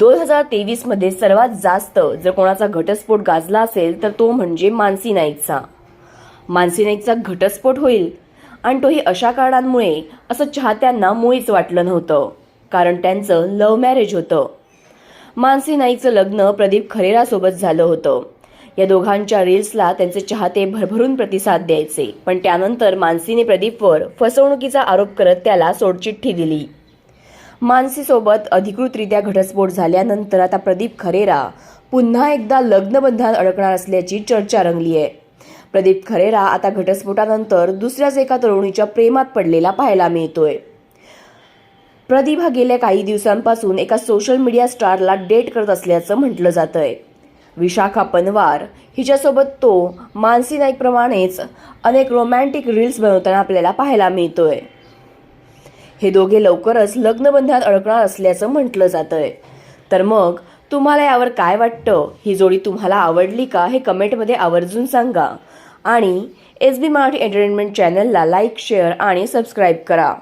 दोन हजार तेवीसमध्ये सर्वात जास्त जर कोणाचा घटस्फोट गाजला असेल तर तो म्हणजे मानसी नाईकचा. मानसी नाईकचा घटस्फोट होईल. आणि तोही अशा कारणांमुळे असं चाहत्यांना मुळीच वाटलं नव्हतं कारण त्यांचं लव्ह मॅरेज होतं. मानसी नाईकचं लग्न प्रदीप खरेरासोबत झालं होतं. या दोघांच्या रील्सला त्यांचे चाहते भरभरून प्रतिसाद द्यायचे पण त्यानंतर मानसीने प्रदीपवर फसवणुकीचा आरोप करत त्याला सोडचिठ्ठी दिली. मानसीसोबत अधिकृतरित्या घटस्फोट झाल्यानंतर आता प्रदीप खरेरा पुन्हा एकदा लग्नबंधात अडकणार असल्याची चर्चा रंगली आहे प्रदीप खरेरा आता घटस्फोटानंतर दुसऱ्याच एका तरुणीच्या प्रेमात पडलेला पाहायला मिळतोय. प्रदीप हा गेल्या काही दिवसांपासून एका सोशल मीडिया स्टारला डेट करत असल्याचं म्हटलं जातंय. विशाखा पनवार हिच्यासोबत तो मानसी नाईकप्रमाणेच अनेक रोमॅन्टिक रील्स बनवताना आपल्याला पाहायला मिळतोय. हे दोघे लवकरच लग्नबंधात अडकणार असल्याचं म्हटलं जातंय. तर मग तुम्हाला यावर काय वाटतं? ही जोडी तुम्हाला आवडली का? हे कमेंटमध्ये आवर्जून सांगा. आणि एस बी मराठी एंटरटेनमेंट चॅनलला लाईक शेअर आणि सबस्क्राईब करा.